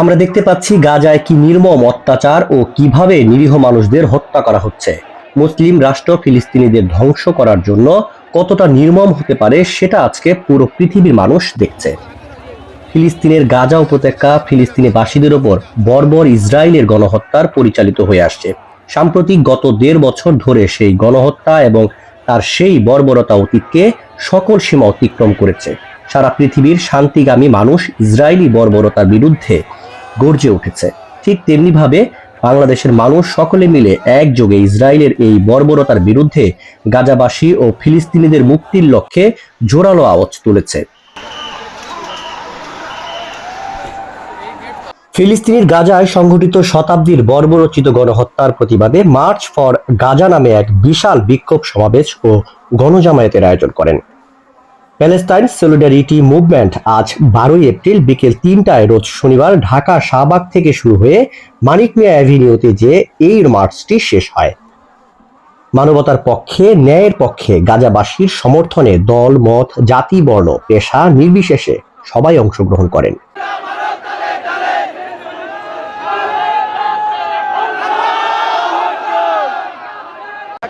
আমরা দেখতে পাচ্ছি গাজায় কি নির্মম অত্যাচার ও কীভাবে নিরীহ মানুষদের হত্যা করা হচ্ছে। মুসলিম রাষ্ট্র ফিলিস্তিনিদের ধ্বংস করার জন্য কতটা নির্মম হতে পারে সেটা আজকে পুরো পৃথিবীর মানুষ দেখছে। ফিলিস্তিনের গাজা উপত্যকা ফিলিস্তিনি বাসীদের ওপর বর্বর ইসরায়েলের গণহত্যার পরিচালিত হয়ে আসছে। সাম্প্রতিক গত দেড় বছর ধরে সেই গণহত্যা এবং তার সেই বর্বরতা অতীতকে সকল সীমা অতিক্রম করেছে। সারা পৃথিবীর শান্তিগামী মানুষ ইসরায়েলি বর্বরতার বিরুদ্ধে গর্জে উঠেছে। ঠিক তেমনিভাবে বাংলাদেশের মানুষ সকলে মিলে একযোগে ইসরায়েলের এই বর্বরতার বিরুদ্ধে গাজাবাসী ও ফিলিস্তিনিদের মুক্তির লক্ষ্যে জোরালো আওয়াজ তুলেছে। ফিলিস্তিনির গাজায় সংঘটিত শতাব্দীর বর্বরচিত গণহত্যার প্রতিবাদে মার্চ ফর গাজা নামে এক বিশাল বিক্ষোভ সমাবেশ ও গণজামায়াতের আয়োজন করেন। প্যালেস্তাইন সলিডারিটি মুভমেন্ট আজ বারোই এপ্রিল বিকেল তিনটায় রোজ শনিবার ঢাকা শাহবাগ থেকে শুরু হয়ে মানিক মিয়া অ্যাভিনিউতে যে এই মার্চটি শেষ হয়। মানবতার পক্ষে, ন্যায়ের পক্ষে গাজাবাসীর সমর্থনে দল, মত, জাতি, বর্ণ, পেশা নির্বিশেষে সবাই অংশগ্রহণ করেন।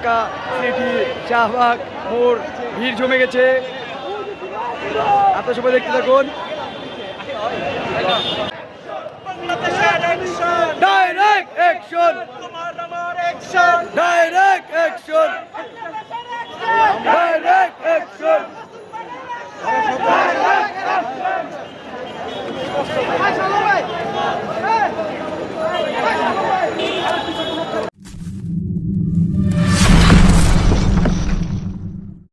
ঢাকা সিটি শাহবাগ মোড় ভিড় জমে গেছে। আপনার সবাই দেখতে থাকুন। Direct action